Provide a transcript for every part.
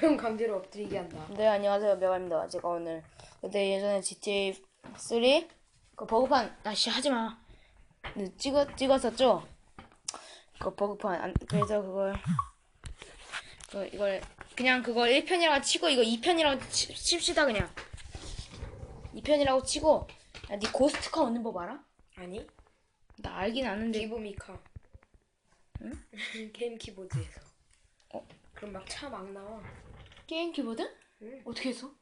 그럼 강제로 엎드리게 한다. 네 안녕하세요 명아입니다. 제가 오늘 그때 예전에 GTA 3그 버그판 다시 하지 마. 네, 찍어 찍었었죠. 그 버그판 안, 그래서 그걸 그 이걸 그냥 그걸 1편이라고 치고 이거 2편이라고 치, 칩시다 그냥 2편이라고 치고 야, 네 고스트카 얻는 법 알아? 아니? 나 알긴 아는데 기브미카. 응? 게임 키보드에서. 어? 그럼 막 차막 나와. 게임 키보드? 응. 어떻게 했어?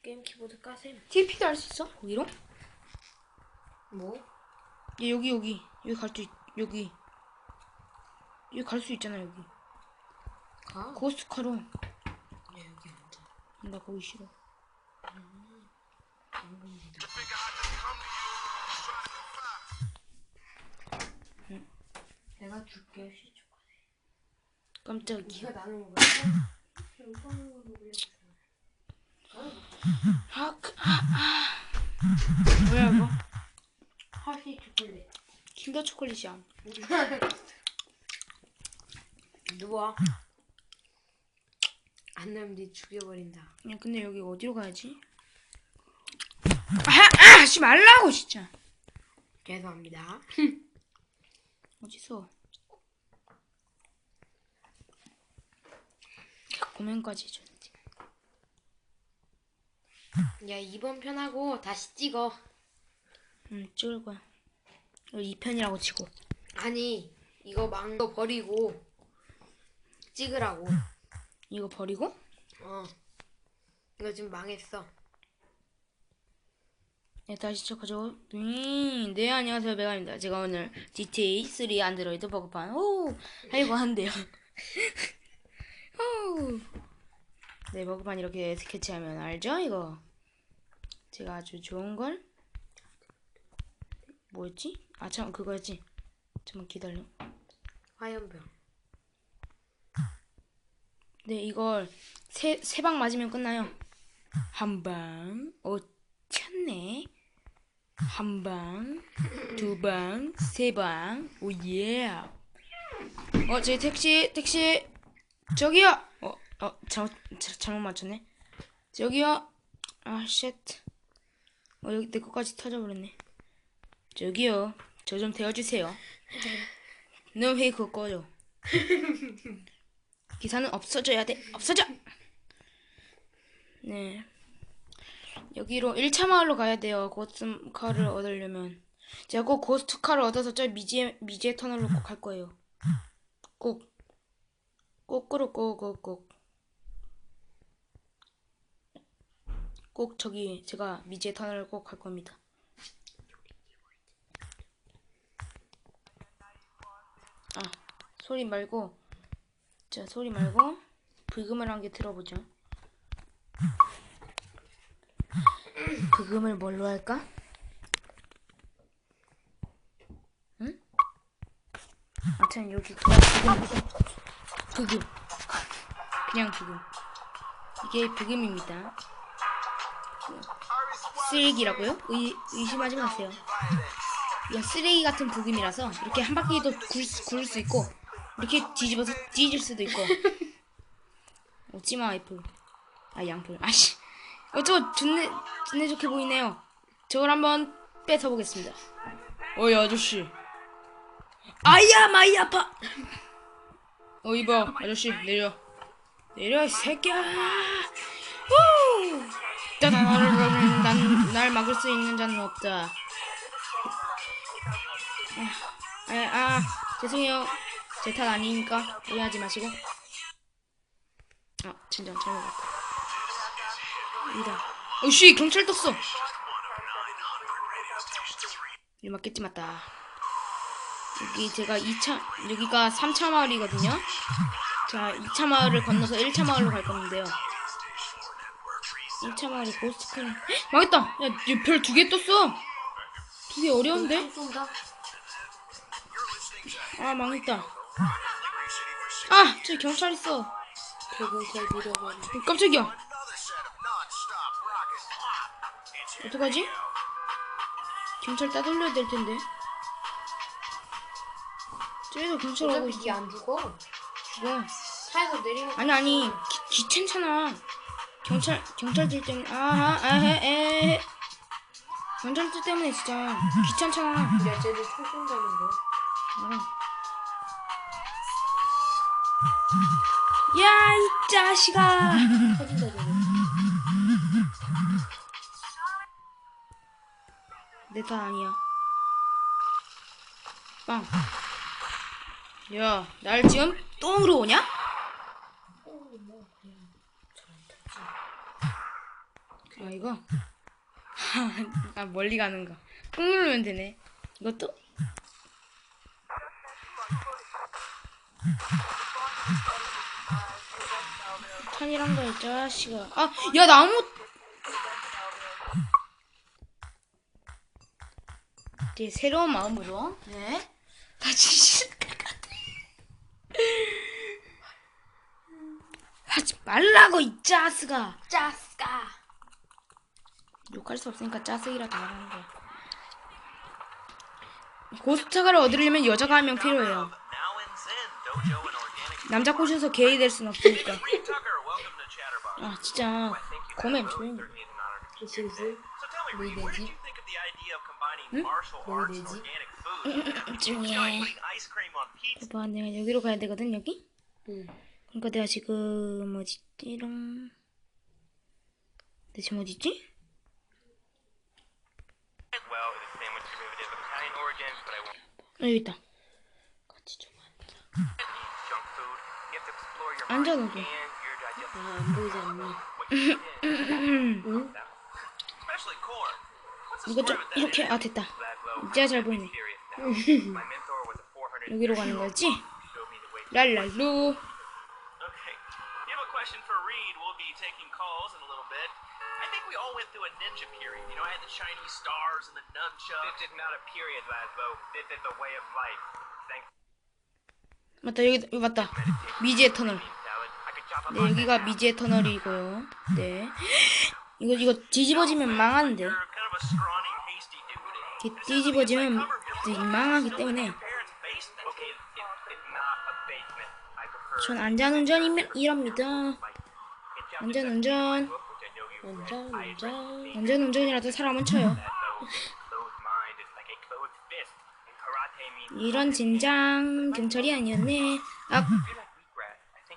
게임 키보드 까셈. TP도 할 수 있어? 거기로? 뭐? 얘 여기 여기 여기 갈 수 여기 여기 갈 수 있잖아 여기 가? 고스트카로 야, 여기 앉아. 나 거기 싫어 내가 줄게. 시초. 깜짝이야 네가 나는 거야. 아, 그, 아, 아. 뭐야 이거 하시 초콜릿. 킨더 초콜릿이야 누워. 안 나면 네 죽여버린다. 야 근데 여기 어디로 가야지 아, 아, 하지 말라고 진짜 죄송합니다. 어디서 고맨까지 해줬지 야 이번 편하고 다시 찍어. 응 찍을 거야 이거 2편이라고 치고 아니 이거 망거 버리고 찍으라고. 이거 버리고 어. 이거 지금 망했어. 네, 다시 시작하죠. 음, 네, 안녕하세요. 메가입니다. 제가 오늘 GTA 3 안드로이드 버그판, 오! 하려고 하는데요. 오! 네, 버그판 이렇게 스케치하면 알죠? 이거. 제가 아주 좋은 걸. 뭐였지? 아, 참, 그거였지. 잠깐 기다려. 화염병. 네, 이걸 세, 세 방 맞으면 끝나요. 한 방, 오, 쳤네. 한 방, 두 방, 세 방, 오, 예. 어, 저기 택시, 택시, 저기요! 어, 어, 잘못, 자- 잘못 맞췄네. 저기요! 아, 쉣. 어, 여기 내 거까지 터져버렸네. 저기요. 저좀 태워주세요. 너왜 그거 꺼져? 기사는 없어져야 돼. 없어져. 네. 여기로 1차 마을로 가야 돼요. 고스트 카를 얻으려면. 제가 꼭 고스트 카를 얻어서 저 미지의 미지의 터널로 꼭 갈 거예요. 꼭. 꼭으로 꼭꼭 꼭. 꼭 저기 제가 미지의 터널을 꼭 갈 겁니다. 아, 소리 말고 자, 소리 말고 브금을 한 개 들어보죠. 브금을 뭘로 할까? 응? 아무튼 여기 그냥 브금. 브금. 그냥 브금. 이게 브금입니다. 쓰레기라고요? 의, 의심하지 마세요. 이건 쓰레기 같은 브금이라서 이렇게 한 바퀴도 굴, 수- 굴을 수 있고 이렇게 뒤집어서 뒤질 수도 있고 오지마 애플 아 양풀 아씨 어 저거 존내 존내 좋게 보이네요 저걸 한번 뺏어보겠습니다 어이 아저씨 아야 마이 아파 어 이봐. 아저씨 내려. 내려 이 새끼야. 후! 따다다다다 난날 막을 수 있는 자는 없다. 아, 아 죄송해요. 제 탓 아니니까 오해하지 마시고. 아 진짜 잘못 봤다. 이다. 어씨 경찰 떴어. 일 맞겠지 맞다 여기 제가 2차 여기가 3차 마을이거든요. 자 2차 마을을 건너서 1차 마을로 갈 건데요. 1차 마을이 고스트크림. 망했다! 야별 두 개 떴어! 두 개 어려운데. 아 망했다. 아 저기 경찰 있어. 대경찰 밀어버리. 어, 깜짝이야. 어떡하지? 경찰 따돌려야 될 텐데 경찰 오고 어차피 이게 안 죽어. 죽어 차에서 내리면 아니 아니 기- 귀찮잖아. 경찰 경찰들 때문에 아하 아에 경찰들 때문에 진짜 귀찮잖아. 야 쟤들 총 쏜다는 거. 야이 자식아. 터진다 저거. 내탓 아니야. 빵. 야, 날 지금 똥으로 오냐? 아 이거 아 멀리 가는 거. 꾹 누르면 되네. 이것도 탄이란 거야, 이 자식아. 아, 야 나무. 이제 새로운 마음으로 네 다시 시작할 것 같아. 하지 말라고 이 짜스가. 짜스가. 욕할 수 없으니까 짜스기라도 말하는 거야. 고스트가를 얻으려면 여자가 한 명 필요해요. 남자 꼬셔서 게이 될 순 없으니까. 아 진짜 고맨 조용히. Certainly an honor to meet 그치 그치. you. So tell me, Reed, what did you think of the idea of combining martial 뭐가 arts and 되지? food? You know, 조용히 해. 봐봐 내가 여기로 가야 되거든 여기. 응. 그러니까 내가 지금 어디지롱. 내 지금 어디지? 어, 여기 있다. 같이 좀 앉아. 앉아 너도. 아안 보이지 eat. 응? 이거 좀? 이렇게 아 됐다. 이제야 잘 보이네. serious now. My mentor was a 400 여기로 가는 거지? 랄랄루. Ninja period. You know, I had the Chinese stars and the nunchucks. This is not a period, Laszlo. This is the way of life. Thanks 맞다 여기 여기 맞다. 미지의 터널. 네 여기가 미지의 터널이고요. 네. 이거 이거 뒤집어지면 망하는데. 뒤집어지면 망하기 때문에 전 안전운전이랍니다. 안전운전. 운전 운전. 안전운전이라도 사람은 쳐요. 이런 진장 경찰이 아니었네. 아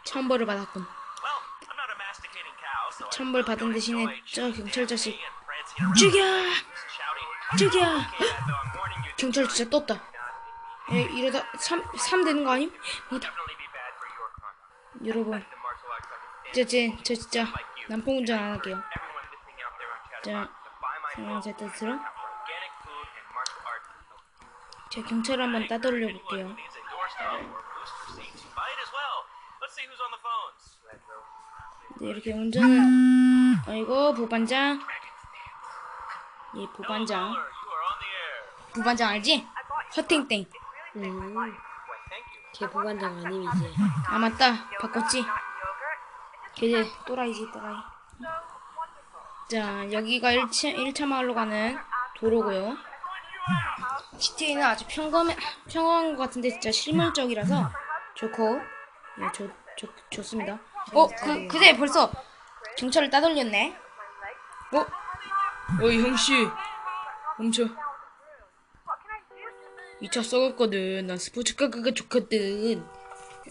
천벌을 받았군. 천벌 받은 대신에 저 경찰 자식 죽여! 죽여! 경찰 진짜 떴다. 에, 이러다 3, 3 되는 거 아님? 뭐다. 여러분, 저, 저, 저 진짜 난폭운전 안 할게요. 자, Chatterbox to buy my 상황 book 잘 들어. organic food and martial arts. 제가 경찰 한번 따돌려 볼게요. 네, 이렇게 운전을. 아이고, 부반장. 예, 부반장. 부반장 알지? 허팅땡. 음. 걔 부반장 아님 이제. 아, 맞다. 바꿨지? 걔 또라이지, 또라이. 자, 여기가 1차, 1차 마을로 가는 도로고요. GTA는 아주 평범해, 평범한 것 같은데 진짜 실물적이라서 좋고, 예, 좋, 좋, 좋습니다. 어, 그, 그새 벌써 경찰을 따돌렸네? 어? 어이, 형씨. 멈춰. 이차 썩었거든. 난 스포츠카가 좋거든.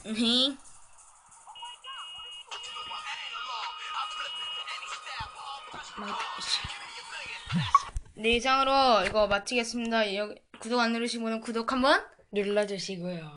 으 네, 이상으로 이거 마치겠습니다. 여기 구독 안 누르신 분은 구독 한번 눌러주시고요.